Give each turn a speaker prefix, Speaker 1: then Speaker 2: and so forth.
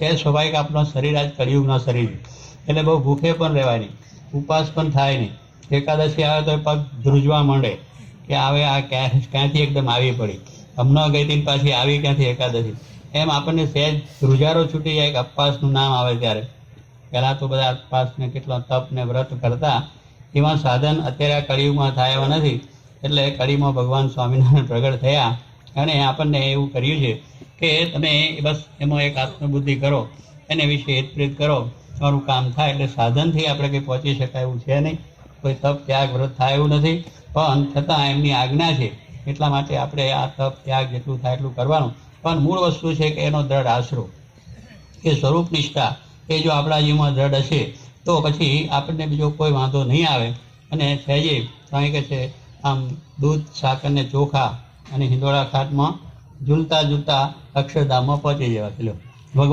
Speaker 1: સહેજ સ્વાભાવિક આપણું શરીર આજ કળિયુગના શરીર. એટલે બહુ ભૂખે પણ રહેવાય નહીં ઉપવાસ પણ થાય નહીં. એકાદશી આવે તો પગ ધ્રુજવા માંડે કે આવે આ ક્યાં, ક્યાંથી એકદમ આવી પડી. હમણાં ગઈ હતી પાછી આવી ક્યાંથી એકાદશી. એમ આપણને સહેજ ધ્રુજારો છૂટી જાય કે અપવાસનું નામ આવે ત્યારે. પહેલાં તો બધા અપવાસને કેટલો તપ ને વ્રત કરતા એમાં સાધન અત્યારે આ કળિયુગમાં થાય એવા નથી. એટલે કળીમાં ભગવાન સ્વામિનારાયણ પ્રગટ થયા અને આપણને એવું કર્યું છે કે તમે બસ એમાં એક આત્મબુદ્ધિ કરો, એને વિશે હિતપ્રીત કરો, તમારું કામ થાય એટલે સાધનથી આપણે કંઈ પહોંચી શકાય એવું છે નહીં. કોઈ તપ, ત્યાગ, વ્રત થાય એવું નથી. પણ છતાં એમની આજ્ઞા છે, એટલા માટે આપણે આ તપ, ત્યાગ જેટલું થાય એટલું કરવાનું. પણ મૂળ વસ્તુ છે કે એનો દ્રઢ આશરો, એ સ્વરૂપ નિષ્ઠા, એ જો આપણા જીવમાં દ્રઢ હશે, તો પછી આપણને બીજો કોઈ વાંધો નહીં આવે. અને સહેજે સ્વામી કે છે, આમ દૂધ શાક અને ચોખા અને હિંદોળા ખાટમાં ઝૂલતા ઝૂલતા અક્ષરધામમાં પહોંચી જવા પેલો